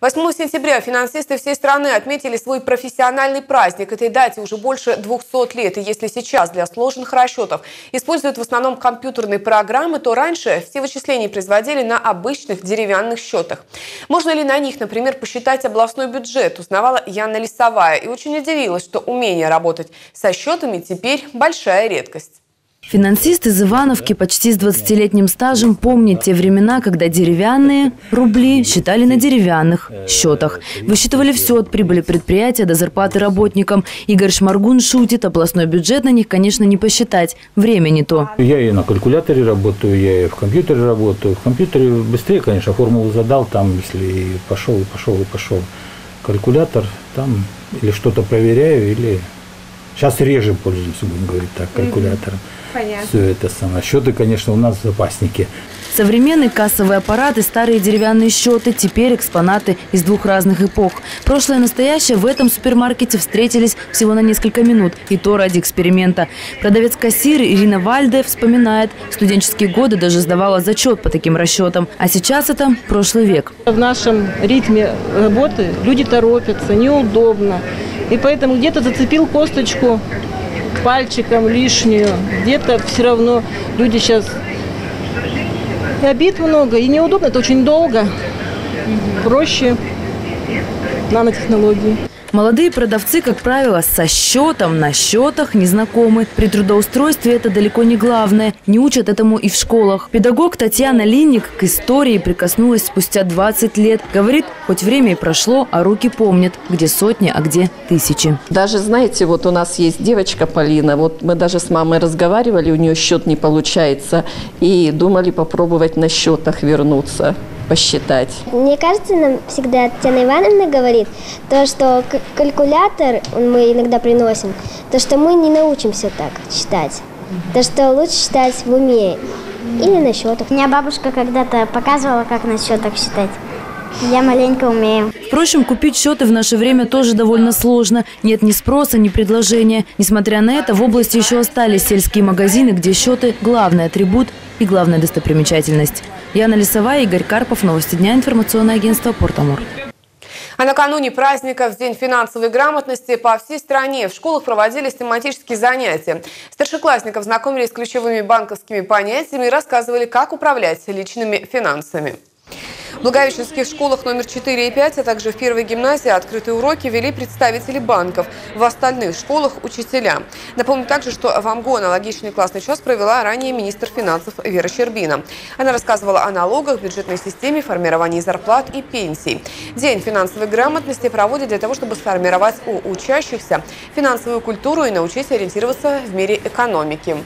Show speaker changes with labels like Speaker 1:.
Speaker 1: 8 сентября финансисты всей страны отметили свой профессиональный праздник. Этой дате уже больше 200 лет. И если сейчас для сложных расчетов используют в основном компьютерные программы, то раньше все вычисления производили на обычных деревянных счетах. Можно ли на них, например, посчитать областной бюджет, узнавала Яна Лисовая. И очень удивилась, что умение работать со счетами теперь большая редкость.
Speaker 2: Финансист из Ивановки почти с 20-летним стажем помнит те времена, когда деревянные рубли считали на деревянных счетах. Высчитывали все от прибыли предприятия до зарплаты работникам. Игорь Шмаргун шутит, областной бюджет на них, конечно, не посчитать. Время не то.
Speaker 3: Я и на калькуляторе работаю, я и в компьютере работаю. В компьютере быстрее, конечно, формулу задал, там, если и пошел, и пошел, и пошел. Калькулятор, там или что-то проверяю, или... Сейчас реже пользуемся, будем говорить так, калькулятором. Понятно. Все это самое. Счеты, конечно, у нас в запаснике.
Speaker 2: Современные кассовые аппараты, старые деревянные счеты, теперь экспонаты из двух разных эпох. Прошлое и настоящее в этом супермаркете встретились всего на несколько минут, и то ради эксперимента. Продавец-кассир Ирина Вальде вспоминает, в студенческие годы даже сдавала зачет по таким расчетам. А сейчас это прошлый век.
Speaker 4: В нашем ритме работы люди торопятся, неудобно. И поэтому где-то зацепил косточку пальчиком лишнюю. Где-то все равно люди сейчас... И обид много, и неудобно, это очень долго. Проще нанотехнологии.
Speaker 2: Молодые продавцы, как правило, со счетом на счетах не знакомы. При трудоустройстве это далеко не главное. Не учат этому и в школах. Педагог Татьяна Линник к истории прикоснулась спустя 20 лет. Говорит, хоть время и прошло, а руки помнят, где сотни, а где тысячи.
Speaker 5: Даже, знаете, вот у нас есть девочка Полина, вот мы даже с мамой разговаривали, у нее счет не получается, и думали попробовать на счетах вернуться посчитать?
Speaker 6: Мне кажется, нам всегда Татьяна Ивановна говорит, то, что калькулятор мы иногда приносим, то, что мы не научимся так считать. То, что лучше считать в уме или на счетах.
Speaker 7: Меня бабушка когда-то показывала, как на счетах считать. Я маленько умею.
Speaker 2: Впрочем, купить счеты в наше время тоже довольно сложно. Нет ни спроса, ни предложения. Несмотря на это, в области еще остались сельские магазины, где счеты – главный атрибут и главная достопримечательность. Яна Лисовая, Игорь Карпов. Новости дня. Информационное агентство «Портамур».
Speaker 1: А накануне праздника в День финансовой грамотности по всей стране в школах проводились тематические занятия. Старшеклассников знакомились с ключевыми банковскими понятиями и рассказывали, как управлять личными финансами. В Благовещенских школах номер 4 и 5, а также в первой гимназии открытые уроки вели представители банков. В остальных школах – учителя. Напомню также, что в АМГО аналогичный классный час провела ранее министр финансов Вера Щербина. Она рассказывала о налогах, бюджетной системе, формировании зарплат и пенсий. День финансовой грамотности проводят для того, чтобы сформировать у учащихся финансовую культуру и научить ориентироваться в мире экономики.